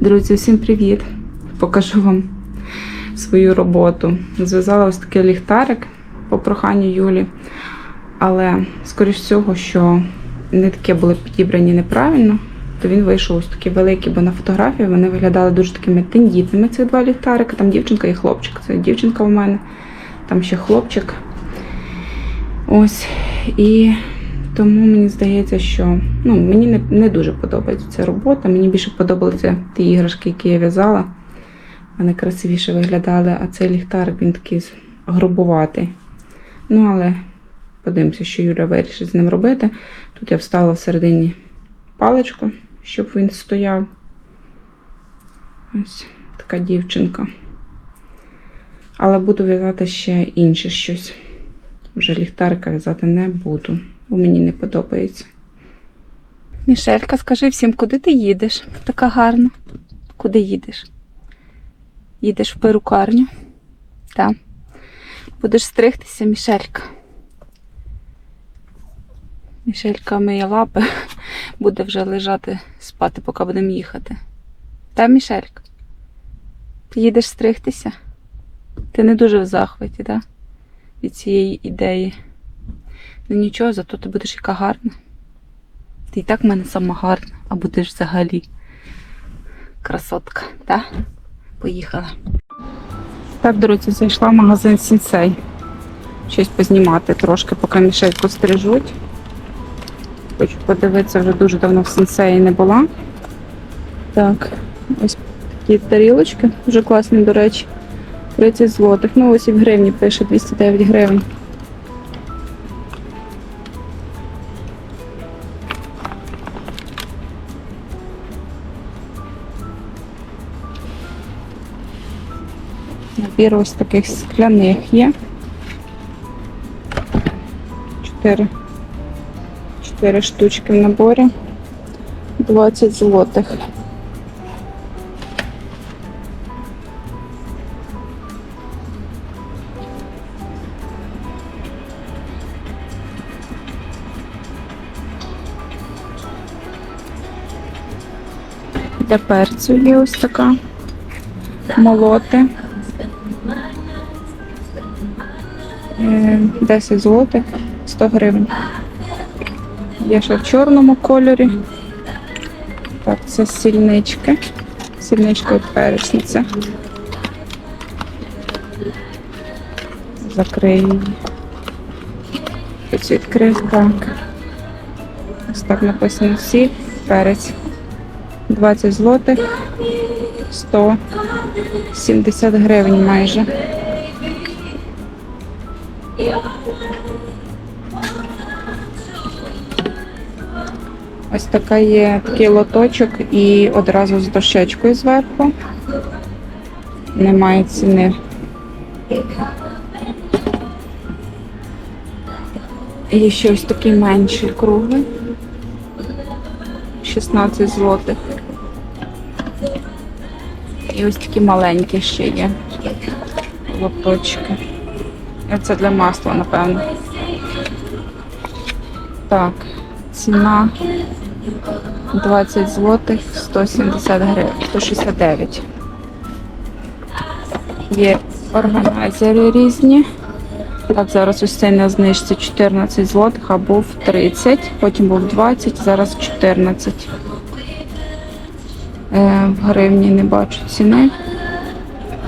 Друзі, всім привіт! Покажу вам свою роботу. Зв'язала ось такий ліхтарик по проханню Юлі, але, скоріш всього, що нитки були підібрані неправильно, то він вийшов ось такий великий, бо на фотографії вони виглядали дуже такими тендітними, ці два ліхтарики. Там дівчинка і хлопчик. Це дівчинка у мене, там ще хлопчик. Ось. І тому мені здається, що ну, мені не, не дуже подобається ця робота. Мені більше подобалися ті іграшки, які я в'язала. Вони красивіше виглядали, а цей ліхтарик він такий грубуватий. Ну, але подивимося, що Юля вирішить з ним робити. Тут я вставила всередині паличку, щоб він стояв. Ось така дівчинка. Але буду в'язати ще інше щось. Вже ліхтарика в'язати не буду, бо мені не подобається. Мішелька, скажи всім, куди ти їдеш? Така гарна. Куди їдеш? Їдеш в перукарню? Так. Будеш стригтися, Мішелька. Мішелька миє лапи, буде вже лежати спати, поки будемо їхати. Та, Мішелька? Ти їдеш стригтися? Ти не дуже в захваті, так? від цієї ідеї. Ну нічого, зато ти будеш яка гарна. Ти і так в мене сама гарна, а будеш взагалі красотка, так? Поїхала. Так, друзі, зайшла в магазин Сінсей. Щось познімати трошки, поки мішельку стрижуть. Хочу подивитися, вже дуже давно в сенсеї не була. Так, ось такі тарілочки, дуже класні, до речі. 30 злотих. Ну, ось і в гривні пише 209 гривень. Набір ось таких скляних є. Чотири. Чотири штучки в наборі. 20 злотих. Для перцю є ось така. Молоти. 10 злотих, 100 гривень. Є ще в чорному кольорі. Так, це сільнички. Сільничка і перечниця. Закрию. Ось відкрив, так. Ось так написано сіль, перець. 20 злотих, 170 гривень майже. Ось така є такий лоточок і одразу з дощечкою зверху. Немає ціни. І ще ось такий менший круглий. 16 злотих. І ось такі маленькі ще є лоточки. І Це для масла, напевно. Так, ціна 20 злотих, 170 гривень, 169. Є органайзери різні. Так, зараз ось цей на знижці 14 злотих, а був 30, потім був 20, зараз 14. Е, в гривні не бачу ціни,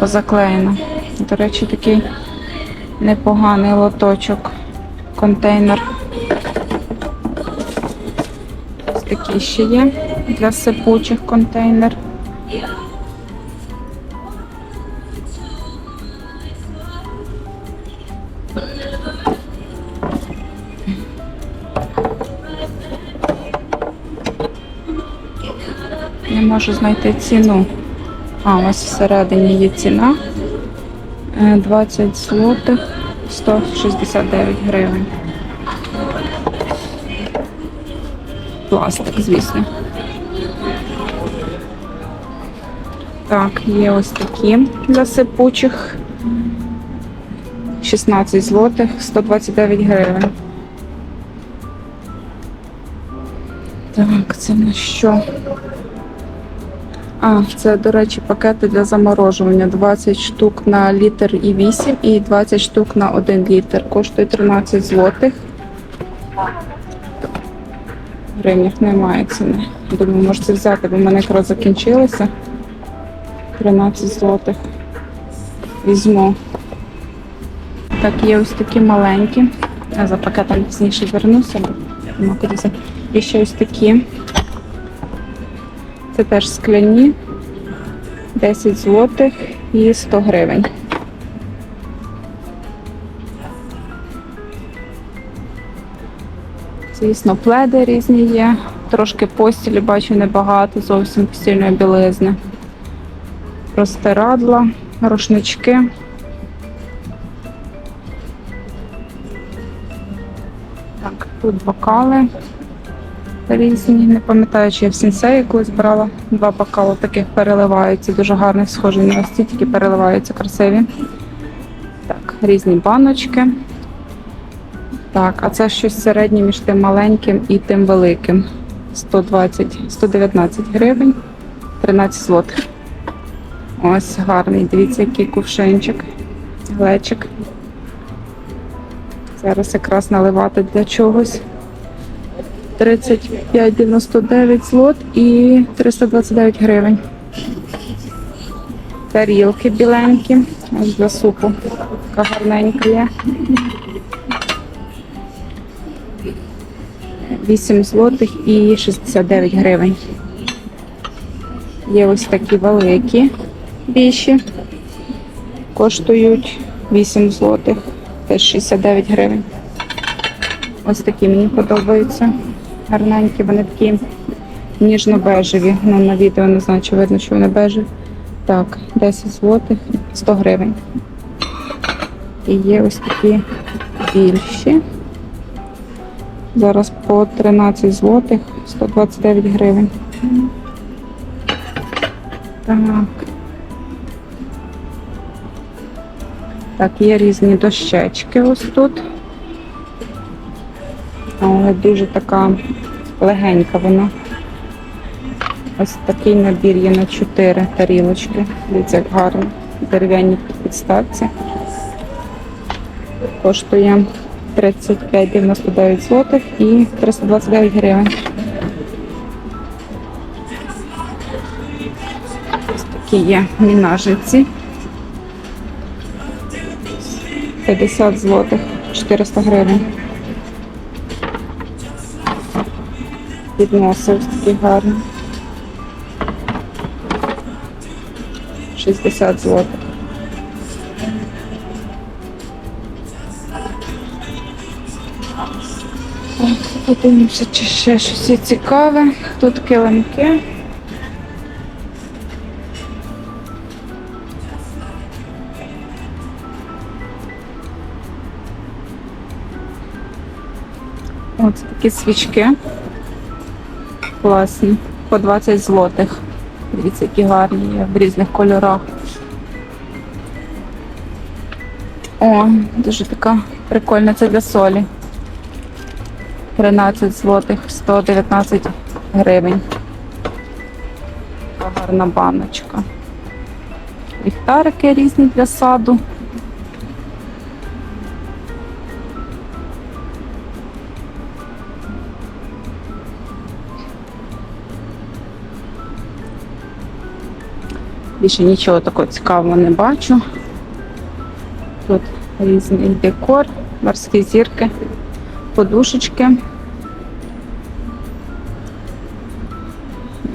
бо заклеєно. До речі, такий непоганий лоточок, контейнер. Такий ще є для сипучих контейнер. Не можу знайти ціну. А, ось всередині є ціна. Е, 20 злотих, 169 гривень. Пластик, звісно. Так, є ось такі для сипучих. 16 злотих, 129 гривень. Так, це на що? А, це, до речі, пакети для заморожування. 20 штук на літр і 8 і 20 штук на 1 літр. Коштує 13 злотих. Гривнях немає ціни. Думаю, можете взяти, бо в мене якраз закінчилося. 13 злотих. Візьму. Так, є ось такі маленькі. Я за пакетом пізніше вернуся, бо нема. І ще ось такі. Це теж скляні. 10 злотих і 100 гривень. Звісно, пледи різні є. Трошки постілі бачу небагато, зовсім постільної білизни. Простирадла, рушнички. Так, тут бокали різні. Не пам'ятаю, чи я в сінсеї колись брала два бокали таких переливаються. Дуже гарних, схожі на ось ці, тільки переливаються красиві. Так, різні баночки. Так, а це щось середнє між тим маленьким і тим великим. 120, 119 гривень, 13 злотих. Ось гарний. Дивіться, який кувшинчик, глечик. Зараз якраз наливати для чогось. 35,99 злот і 329 гривень. Тарілки біленькі. Ось для супу. Така гарненька є. 8 злотих і 69 гривень. Є ось такі великі, більші. Коштують 8 злотих, теж 69 гривень. Ось такі мені подобаються. Гарненькі, вони такі ніжно-бежеві. Ну, на відео не знаю, чи видно, що вони бежеві. Так, 10 злотих, 100 гривень. І є ось такі більші. Зараз по 13 злотих, 129 гривень. Так. Так, є різні дощечки ось тут. Але дуже така легенька вона. Ось такий набір є на 4 тарілочки. Дивіться, як гарно. Дерев'яні підставці. Коштує 35,99 злотих і 329 гривень. Ось такі є мінажниці. 50 злотих, 400 гривень. Підноси ось такі гарні. 60 злотих. Подивимося, чи ще щось є цікаве. Тут килимки. Ось такі свічки. Класні. По 20 злотих. Дивіться, які гарні є в різних кольорах. О, дуже така прикольна, це для солі. 13 злотих, 119 гривень. Така гарна баночка. Ліхтарики різні для саду. Більше нічого такого цікавого не бачу. Тут різний декор, морські зірки, подушечки.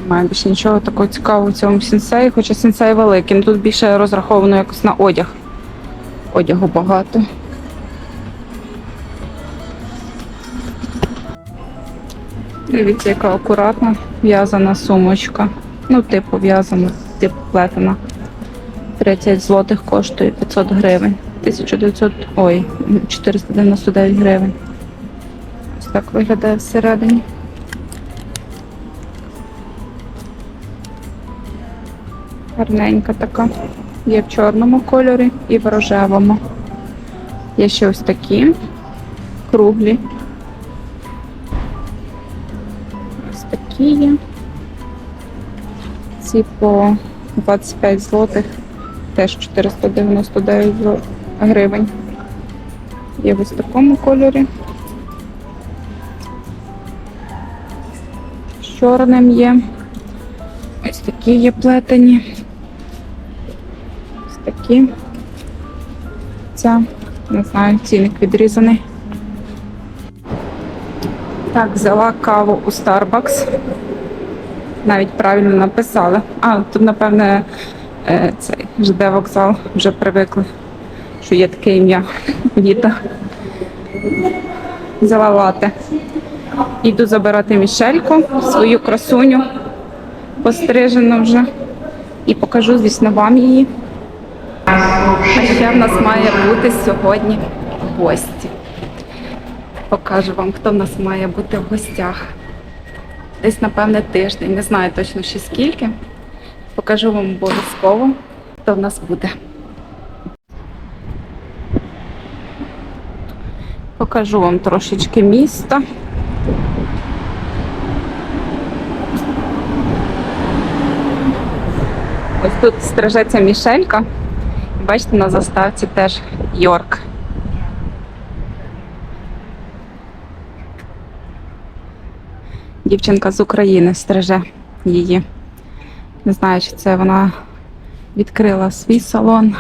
Немає більше нічого такого цікавого в цьому сенсеї, хоча сенсей великий. Ну, Тут більше розраховано якось на одяг. Одягу багато. Дивіться, яка акуратна в'язана сумочка. Ну, типу в'язана, типу плетена. 30 злотих коштує 500 гривень. 1900, ой, 499 гривень. Так виглядає всередині. Гарненька така. Є в чорному кольорі і в рожевому. Є ще ось такі круглі. Ось такі є. ці по 25 злотих, теж 499 гривень. Є в ось такому кольорі. Чорним є. Ось такі є плетені. Ось такі. Ця, не знаю, цінник відрізаний. Так, взяла каву у Starbucks. Навіть правильно написали. А, тут, напевне, е, цей ЖД вокзал вже привикли, що є таке ім'я Віта. Взяла лати. Йду забирати Мішельку, свою красуню, пострижену вже. І покажу, звісно, вам її. А ще в нас має бути сьогодні гості. Покажу вам, хто в нас має бути в гостях. Десь, напевне, тиждень. Не знаю точно ще скільки. Покажу вам обов'язково, хто в нас буде. Покажу вам трошечки міста. Тут стрижеться Мішелька. Бачите, на заставці теж Йорк. Дівчинка з України стриже її. Не знаю, чи це вона відкрила свій салон,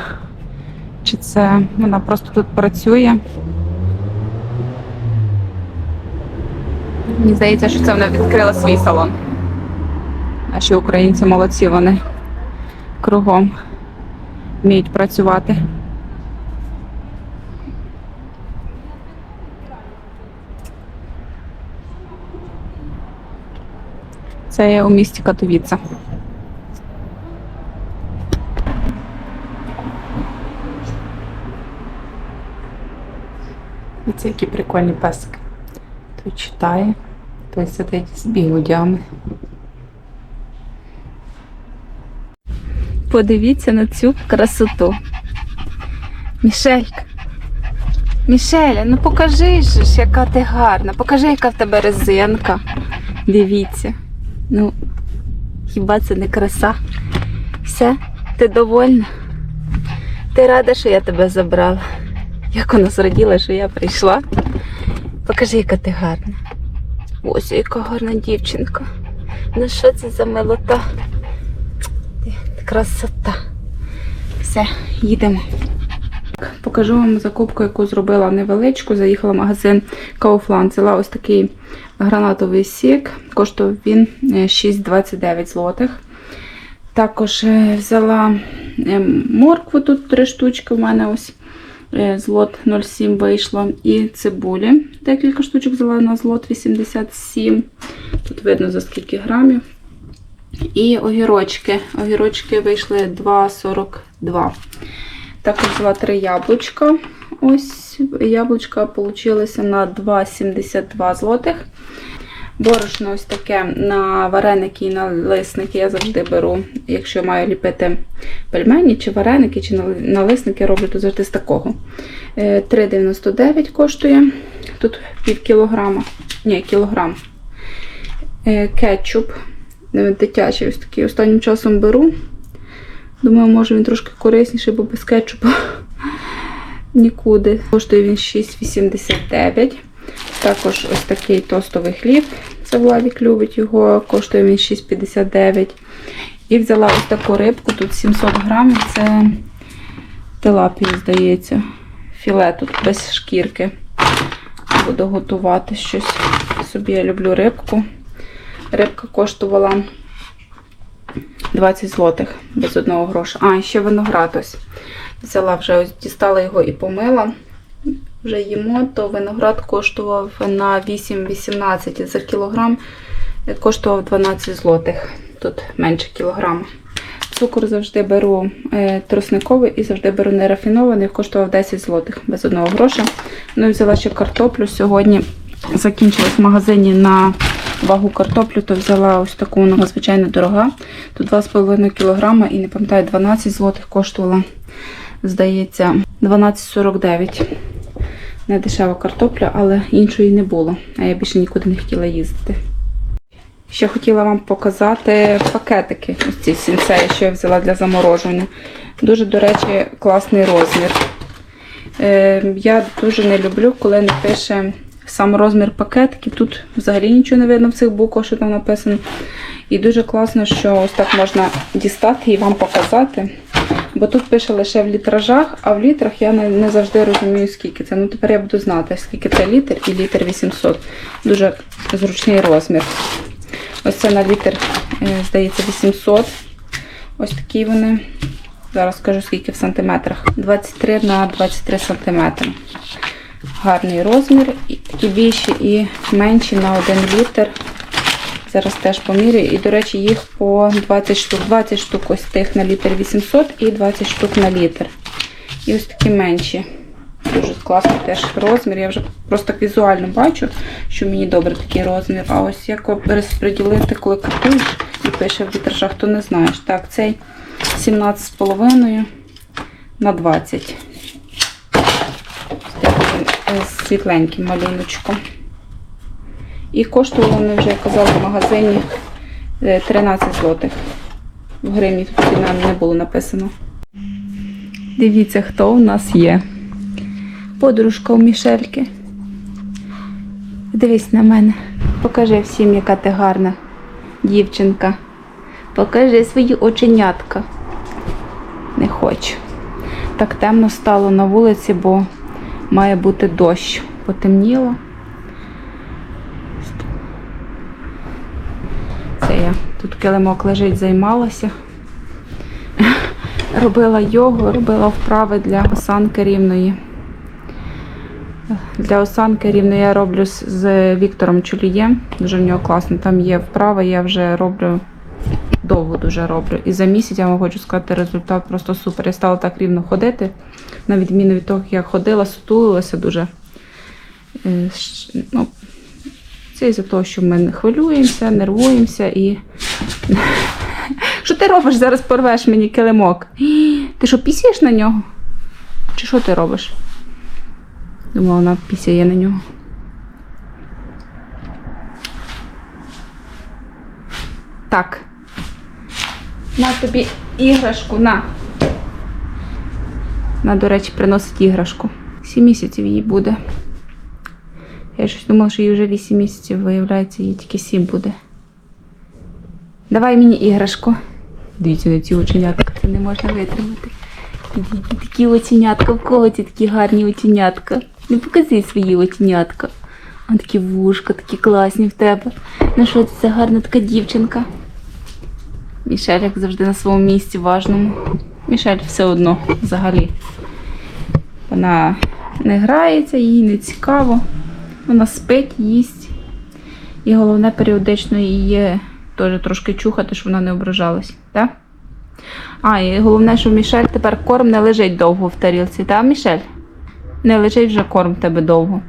чи це вона просто тут працює. Мені здається, що це вона відкрила свій салон. Наші українці молодці, вони кругом вміють працювати. Це я у місті Катовіца. І це які прикольні песики. Той читає, той сидить з бігудями. Подивіться на цю красоту. Мішелька. Мішеля, ну покажи ж, яка ти гарна. Покажи, яка в тебе резинка. Дивіться. Ну, хіба це не краса? Все, ти довольна? Ти рада, що я тебе забрала? Як вона зраділа, що я прийшла? Покажи, яка ти гарна. Ось яка гарна дівчинка. Ну що це за милота? Красота. Все, їдемо. Покажу вам закупку, яку зробила невеличку. Заїхала в магазин Kaufland. Взяла ось такий гранатовий сік. Коштував він е, 6,29 злотих. Також е, взяла е, моркву, тут три штучки в мене ось. е, Злот 0,7 вийшло. І цибулі. Декілька штучок взяла на злот 87. Тут видно за скільки грамів. І огірочки. Огірочки вийшли 2,42. Також взяла три яблучка. Ось яблучка получилися на 2,72 злотих. Борошно ось таке на вареники і на лисники я завжди беру. Якщо маю ліпити пельмені, чи вареники, чи налисники роблю, то завжди з такого. Е, 3,99 коштує. Тут пів кілограма. Ні, кілограм. Е, Кетчуп. Е, Дитячий ось такий. Останнім часом беру. Думаю, може він трошки корисніший, бо без кетчупу нікуди. Коштує він 6,89. Також ось такий тостовий хліб. Це Владик любить його, коштує він 6,59. І взяла ось таку рибку, тут 700 грамів. Це тилапія, здається. Філе тут без шкірки. Буду готувати щось. Собі я люблю рибку. Рибка коштувала 20 злотих без одного гроша. А, ще виноград ось. Взяла вже ось дістала його і помила. Вже їмо, то виноград коштував на 8,18 за кілограм. е, Коштував 12 злотих. Тут менше кілограма. Цукор завжди беру е, тросниковий і завжди беру нерафінований, коштував 10 злотих без одного гроша. Ну і взяла ще картоплю. Сьогодні закінчилась в магазині на вагу картоплю, то взяла ось таку, вона звичайно дорога. Тут 2,5 кг і не пам'ятаю, 12 злотих коштувала, здається, 12,49. Не дешева картопля, але іншої не було. А я більше нікуди не хотіла їздити. Ще хотіла вам показати пакетики. Ось ці сінцеї, що я взяла для заморожування. Дуже, до речі, класний розмір. Е, я дуже не люблю, коли не пише сам розмір пакетиків. Тут взагалі нічого не видно в цих буквах, що там написано. І дуже класно, що ось так можна дістати і вам показати. Бо тут пише лише в літражах, а в літрах я не, не завжди розумію, скільки це. Ну тепер я буду знати, скільки це літр і літр 800. Дуже зручний розмір. Ось це на літр, е, здається, 800. Ось такі вони. Зараз скажу, скільки в сантиметрах. 23 на 23 сантиметри. Гарний розмір. І більші і менші на 1 літр. Зараз теж помірюю. І, до речі, їх по 20 штук. 20 штук ось тих на літр 800 і 20 штук на літр. І ось такі менші. Дуже класний теж розмір. Я вже просто візуально бачу, що мені добре такий розмір. А ось як розподілити, коли купуєш і пише в літражах, то не знаєш. Так, цей 17,5 на 20. Ось такий, е, з світленьким малюночком. І коштували вони вже, я казала, в магазині е, 13 злотих. В гривні тут ціна не було написано. Дивіться, хто у нас є. Подружка у Мішельки. Дивись на мене. Покажи всім, яка ти гарна дівчинка. Покажи свої оченятка. Не хочу. Так темно стало на вулиці, бо має бути дощ. Потемніло. Це я тут килимок лежить, займалася. Робила йогу, робила вправи для осанки рівної. Для осанки рівно я роблю з Віктором Чулієм. Дуже в нього класно. Там є вправи, я вже роблю довго дуже роблю. І за місяць я вам хочу сказати, результат просто супер. Я стала так рівно ходити. На відміну від того, як я ходила, сутулилася дуже. Е, Ну, це із-за того, що ми не хвилюємося, нервуємося і. Що ти робиш? Зараз порвеш мені килимок. Ти що, пісяєш на нього? Чи що ти робиш? Думала, вона пісяє на нього. Так. На тобі іграшку, на. На, до речі, приносить іграшку. Сім місяців їй буде. Я щось думала, що їй вже 8 місяців, виявляється, їй тільки 7 буде. Давай мені іграшку. Дивіться на ці оченятка, це не можна витримати. Такі- оченятка, в кого ці такі гарні оченятка? Не показуй свої оченятка. А такі вушка, такі класні в тебе. Ну що це гарна така дівчинка? Мішель, як завжди, на своєму місці важному. Мішель все одно взагалі. Вона не грається, їй не цікаво. Вона спить, їсть. І головне періодично її теж трошки чухати, щоб вона не ображалась. Так? А, і головне, що Мішель тепер корм не лежить довго в тарілці, так, Мішель? Не лежить вже корм в тебе довго.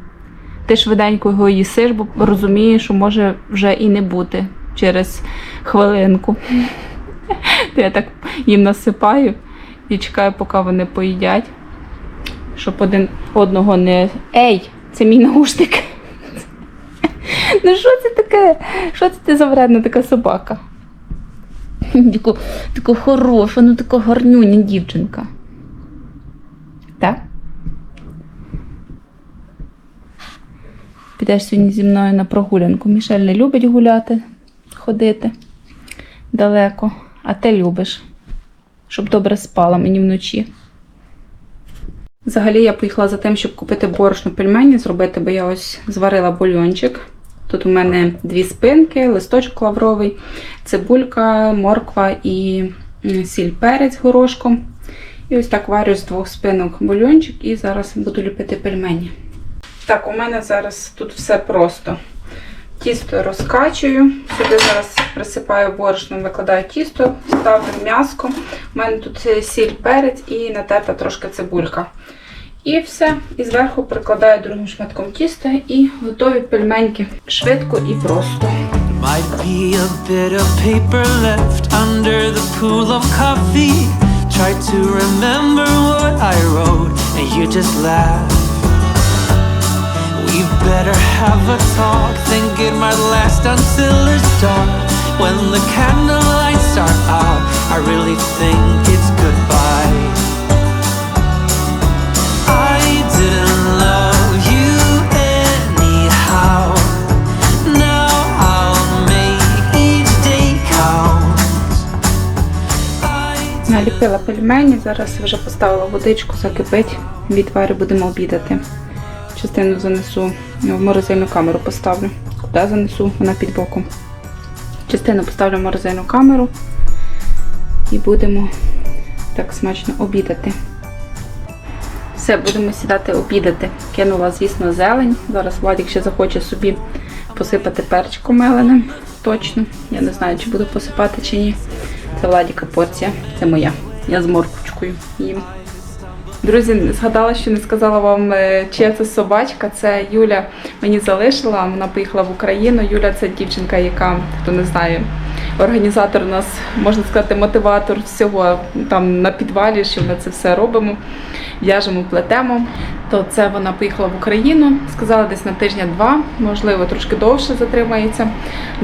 Ти швиденько його їсиш, бо розумієш, що може вже і не бути через хвилинку. Я так їм насипаю і чекаю, поки вони поїдять, щоб один одного не. Ей! Це мій наушник. Ну що це таке? Що це за вредна така собака? Таку, таку хороша, ну така гарнюня дівчинка. Так? Підеш сьогодні зі мною на прогулянку. Мішель не любить гуляти, ходити далеко, а ти любиш, щоб добре спала мені вночі. Взагалі я поїхала за тим, щоб купити борошно пельмені зробити, бо я ось зварила бульйончик. Тут у мене дві спинки, листочок лавровий, цибулька, морква і сіль перець горошком. І ось так варю з двох спинок бульйончик і зараз буду ліпити пельмені. Так, у мене зараз тут все просто. Тісто розкачую. Сюди зараз присипаю борошном, викладаю тісто, ставлю м'яско. У мене тут е, сіль, перець і натерта трошки цибулька. І все. І зверху прикладаю другим шматком тіста і готові пельменьки. Швидко і просто. Might be a bit of paper left under the pool of coffee. Try to remember what I wrote, and you just laugh. Better have a talk. Think it might last until it's dark. When the candle lights are out, I really think it's goodbye. I didn't love you anyhow. Now I'll make each day count. Наліпила пельмені, зараз вже поставила водичку, закипить, відварю будемо обідати. Частину занесу в морозильну камеру поставлю. Куди занесу? Вона під боком. Частину поставлю в морозильну камеру і будемо так смачно обідати. Все, будемо сідати обідати. Кинула, звісно, зелень. Зараз Владик ще захоче собі посипати перчиком меленим. Точно. Я не знаю, чи буду посипати чи ні. Це Владіка порція, це моя. Я з морквочкою їм. Друзі, згадала, що не сказала вам, е, чия це собачка. Це Юля мені залишила. Вона поїхала в Україну. Юля це дівчинка, яка, хто не знає, організатор у нас, можна сказати, мотиватор всього там на підвалі, що ми це все робимо, в'яжемо, плетемо. То це вона поїхала в Україну. Сказала десь на тижня-два, можливо, трошки довше затримається.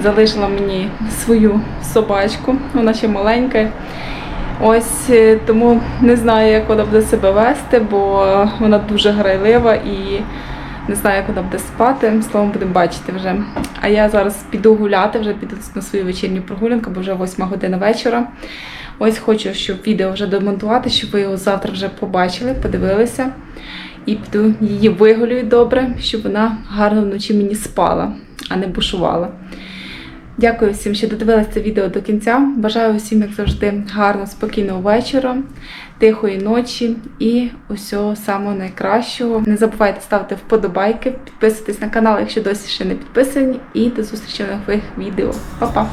Залишила мені свою собачку. Вона ще маленька. Ось е, тому не знаю, як вона буде себе вести, бо вона дуже грайлива і не знаю, як вона буде спати. Словом, будемо бачити вже. А я зараз піду гуляти, вже піду на свою вечірню прогулянку, бо вже 8 година вечора. Ось хочу, щоб відео вже домонтувати, щоб ви його завтра вже побачили, подивилися. І піду її вигулюю добре, щоб вона гарно вночі мені спала, а не бушувала. Дякую всім, що додивилися це відео до кінця. Бажаю усім, як завжди, гарного, спокійного вечора, тихої ночі і усього самого найкращого. Не забувайте ставити вподобайки, підписуйтесь на канал, якщо досі ще не підписані, і до зустрічі в нових відео. Па-па!